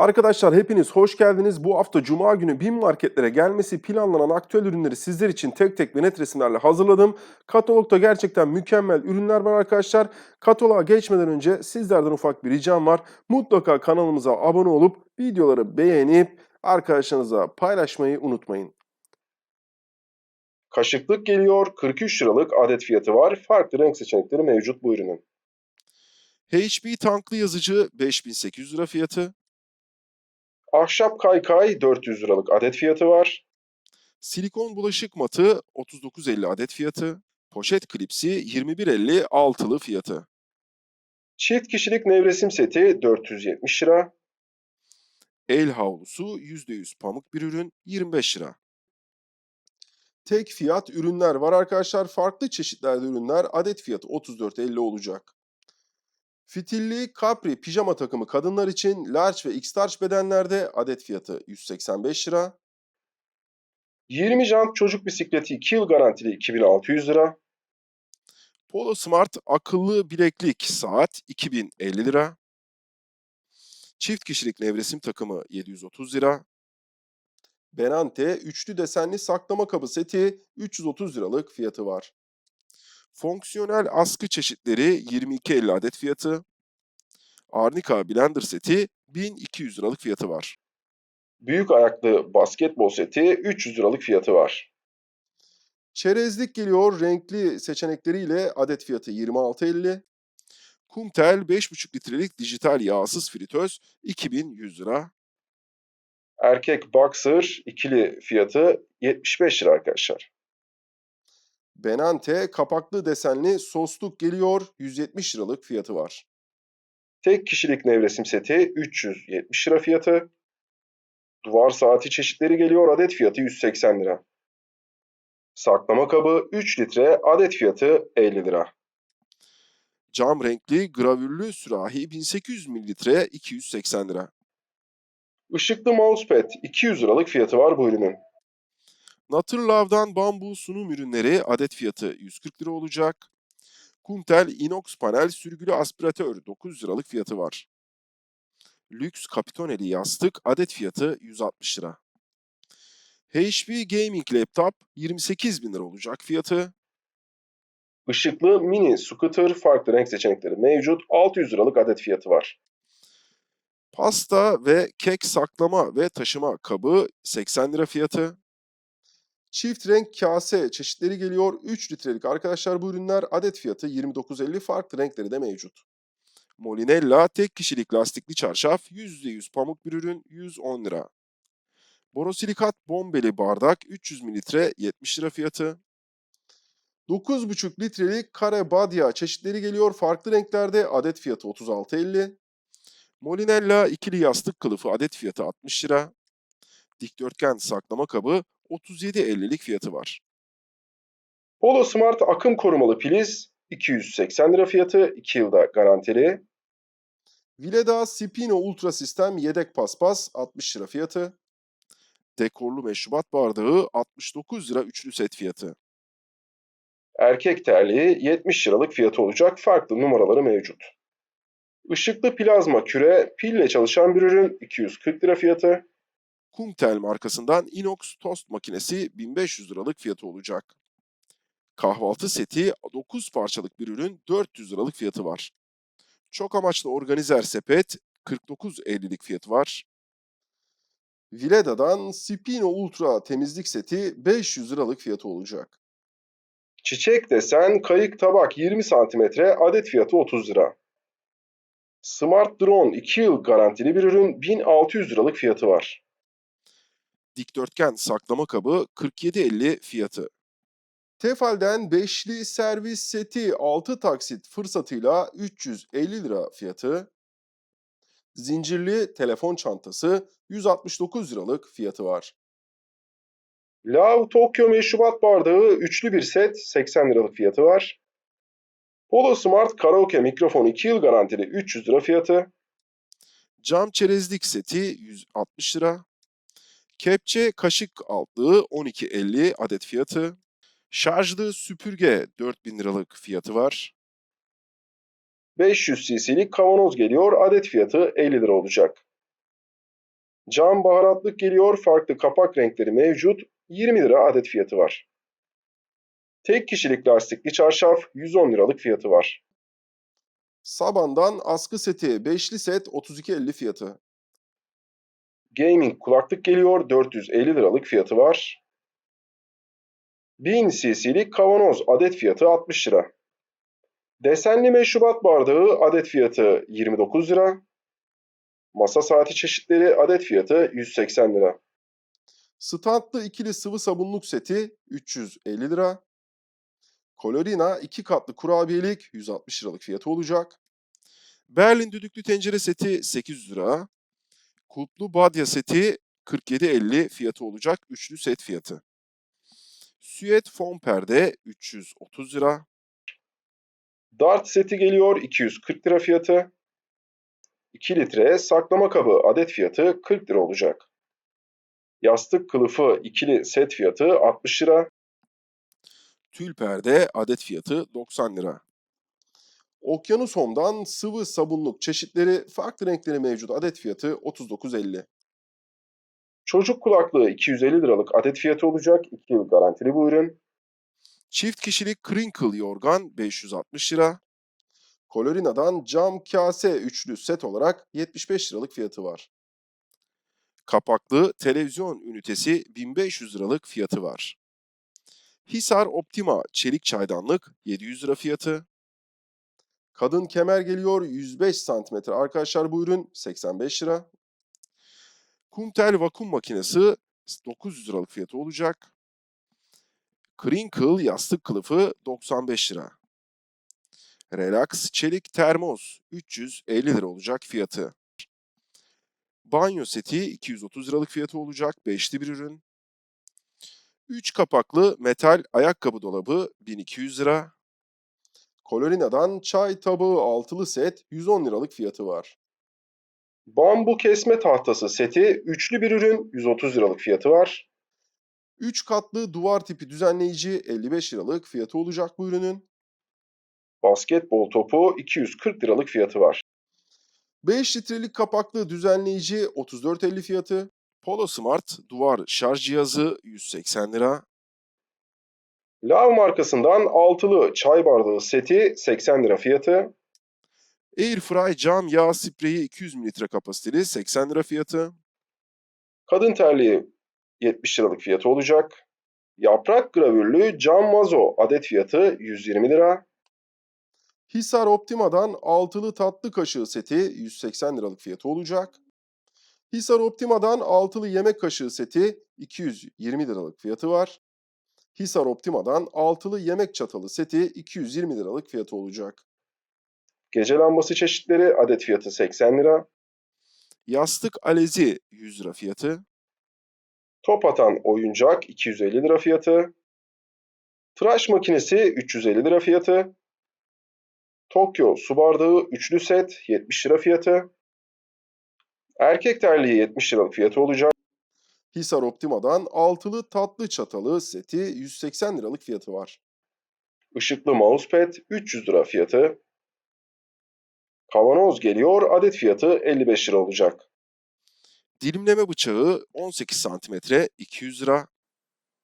Arkadaşlar hepiniz hoş geldiniz. Bu hafta Cuma günü BİM marketlere gelmesi planlanan aktüel ürünleri sizler için tek tek ve net resimlerle hazırladım. Katalogda gerçekten mükemmel ürünler var arkadaşlar. Kataloğa geçmeden önce sizlerden ufak bir ricam var. Mutlaka kanalımıza abone olup videoları beğenip arkadaşlarınıza paylaşmayı unutmayın. Kaşıklık geliyor. 43 liralık adet fiyatı var. Farklı renk seçenekleri mevcut bu ürünün. HP tanklı yazıcı 5800 lira fiyatı. Ahşap kaykay 400 liralık adet fiyatı var. Silikon bulaşık matı 39.50 adet fiyatı. Poşet klipsi 21.50 altılı fiyatı. Çift kişilik nevresim seti 470 lira. El havlusu %100 pamuk bir ürün 25 lira. Tek fiyat ürünler var arkadaşlar. Farklı çeşitlerde ürünler adet fiyatı 34.50 olacak. Fitilli Capri pijama takımı kadınlar için large ve x-large bedenlerde adet fiyatı 185 lira. 20 jant çocuk bisikleti 2 yıl garantili 2600 lira. Polo Smart akıllı bileklik saat 2050 lira. Çift kişilik nevresim takımı 730 lira. Benante üçlü desenli saklama kabı seti 330 liralık fiyatı var. Fonksiyonel askı çeşitleri 22.50 adet fiyatı. Arnica blender seti 1200 liralık fiyatı var. Büyük ayaklı basketbol seti 300 liralık fiyatı var. Çerezlik geliyor renkli seçenekleriyle adet fiyatı 26.50. Kumtel 5,5 litrelik dijital yağsız fritöz 2100 lira. Erkek boxer ikili fiyatı 75 lira arkadaşlar. Benante kapaklı desenli sosluk geliyor 170 liralık fiyatı var. Tek kişilik nevresim seti 370 lira fiyatı. Duvar saati çeşitleri geliyor adet fiyatı 180 lira. Saklama kabı 3 litre adet fiyatı 50 lira. Cam renkli gravürlü sürahi 1800 mililitre 280 lira. Işıklı mousepad 200 liralık fiyatı var bu ürünün. Naturlov'dan bambu sunum ürünleri adet fiyatı 140 lira olacak. Kumtel inox panel sürgülü aspiratör 900 liralık fiyatı var. Lüks kapitoneli yastık adet fiyatı 160 lira. HP Gaming Laptop 28 bin lira olacak fiyatı. Işıklı mini scooter farklı renk seçenekleri mevcut. 600 liralık adet fiyatı var. Pasta ve kek saklama ve taşıma kabı 80 lira fiyatı. Çift renk kase çeşitleri geliyor. 3 litrelik arkadaşlar bu ürünler adet fiyatı 29.50 farklı renkleri de mevcut. Molinella tek kişilik lastikli çarşaf %100 pamuk bir ürün 110 lira. Borosilikat bombeli bardak 300 mililitre 70 lira fiyatı. 9,5 litrelik kare badya çeşitleri geliyor farklı renklerde adet fiyatı 36.50. Molinella ikili yastık kılıfı adet fiyatı 60 lira. Dikdörtgen saklama kabı 37.50'lik fiyatı var. Polo Smart akım korumalı priz 280 lira fiyatı 2 yılda garantili. Vileda Spino Ultra Sistem yedek paspas 60 lira fiyatı. Dekorlu meşrubat bardağı 69 lira üçlü set fiyatı. Erkek terliği 70 liralık fiyatı olacak. Farklı numaraları mevcut. Işıklı plazma küre pille çalışan bir ürün 240 lira fiyatı. Kumtel markasından inox tost makinesi 1500 liralık fiyatı olacak. Kahvaltı seti 9 parçalık bir ürün 400 liralık fiyatı var. Çok amaçlı organizer sepet 49.50'lik fiyatı var. Vileda'dan Spino Ultra temizlik seti 500 liralık fiyatı olacak. Çiçek desen kayık tabak 20 cm adet fiyatı 30 lira. Smart Drone 2 yıl garantili bir ürün 1600 liralık fiyatı var. Dikdörtgen saklama kabı 47.50 fiyatı. Tefal'den beşli servis seti 6 taksit fırsatıyla 350 lira fiyatı. Zincirli telefon çantası 169 liralık fiyatı var. Lav Tokyo meşrubat bardağı üçlü bir set 80 liralık fiyatı var. Polo Smart Karaoke mikrofon 2 yıl garantili 300 lira fiyatı. Cam çerezlik seti 160 lira. Kepçe kaşık altlığı 12.50 adet fiyatı. Şarjlı süpürge 4000 liralık fiyatı var. 500 cc'lik kavanoz geliyor. Adet fiyatı 50 lira olacak. Cam baharatlık geliyor. Farklı kapak renkleri mevcut. 20 lira adet fiyatı var. Tek kişilik lastikli çarşaf 110 liralık fiyatı var. Saban'dan askı seti 5'li set 32.50 fiyatı. Gaming kulaklık geliyor. 450 liralık fiyatı var. 1000 cc'lik kavanoz adet fiyatı 60 lira. Desenli meşrubat bardağı adet fiyatı 29 lira. Masa saati çeşitleri adet fiyatı 180 lira. Standlı ikili sıvı sabunluk seti 350 lira. Colorina iki katlı kurabiyelik 160 liralık fiyatı olacak. Berlin düdüklü tencere seti 800 lira. Kulplu badya seti 47.50 fiyatı olacak. Üçlü set fiyatı. Süet fon perde 330 lira. Dart seti geliyor 240 lira fiyatı. 2 litre saklama kabı adet fiyatı 40 lira olacak. Yastık kılıfı ikili set fiyatı 60 lira. Tül perde adet fiyatı 90 lira. Okyanus Home'dan sıvı sabunluk çeşitleri farklı renkleri mevcut adet fiyatı 39.50. Çocuk kulaklığı 250 liralık adet fiyatı olacak. 2 yıl garantili bu ürün. Çift kişilik crinkle yorgan 560 lira. Colorina'dan cam kase üçlü set olarak 75 liralık fiyatı var. Kapaklı televizyon ünitesi 1500 liralık fiyatı var. Hisar Optima çelik çaydanlık 700 lira fiyatı. Kadın kemer geliyor 105 santimetre. Arkadaşlar bu ürün 85 lira. Kuntel vakum makinesi 900 liralık fiyatı olacak. Crinkle yastık kılıfı 95 lira. Relax çelik termos 350 lira olacak fiyatı. Banyo seti 230 liralık fiyatı olacak. Beşli bir ürün. 3 kapaklı metal ayakkabı dolabı 1200 lira. Colorina'dan çay tabağı altılı set 110 liralık fiyatı var. Bambu kesme tahtası seti üçlü bir ürün 130 liralık fiyatı var. 3 katlı duvar tipi düzenleyici 55 liralık fiyatı olacak bu ürünün. Basketbol topu 240 liralık fiyatı var. 5 litrelik kapaklı düzenleyici 34.50 fiyatı. Polo Smart duvar şarj cihazı 180 lira. Lav markasından altılı çay bardağı seti 80 lira fiyatı. Airfry cam yağ spreyi 200 mililitre kapasiteli 80 lira fiyatı. Kadın terliği 70 liralık fiyatı olacak. Yaprak gravürlü cam vazo adet fiyatı 120 lira. Hisar Optima'dan altılı tatlı kaşığı seti 180 liralık fiyatı olacak. Hisar Optima'dan altılı yemek kaşığı seti 220 liralık fiyatı var. Hisar Optima'dan altılı yemek çatalı seti 220 liralık fiyatı olacak. Gece lambası çeşitleri adet fiyatı 80 lira. Yastık alezi 100 lira fiyatı. Top atan oyuncak 250 lira fiyatı. Tıraş makinesi 350 lira fiyatı. Tokyo su bardağı üçlü set 70 lira fiyatı. Erkek terliği 70 liralık fiyatı olacak. Hisar Optima'dan altılı tatlı çatalı seti 180 liralık fiyatı var. Işıklı mousepad 300 lira fiyatı. Kavanoz geliyor adet fiyatı 55 lira olacak. Dilimleme bıçağı 18 santimetre 200 lira.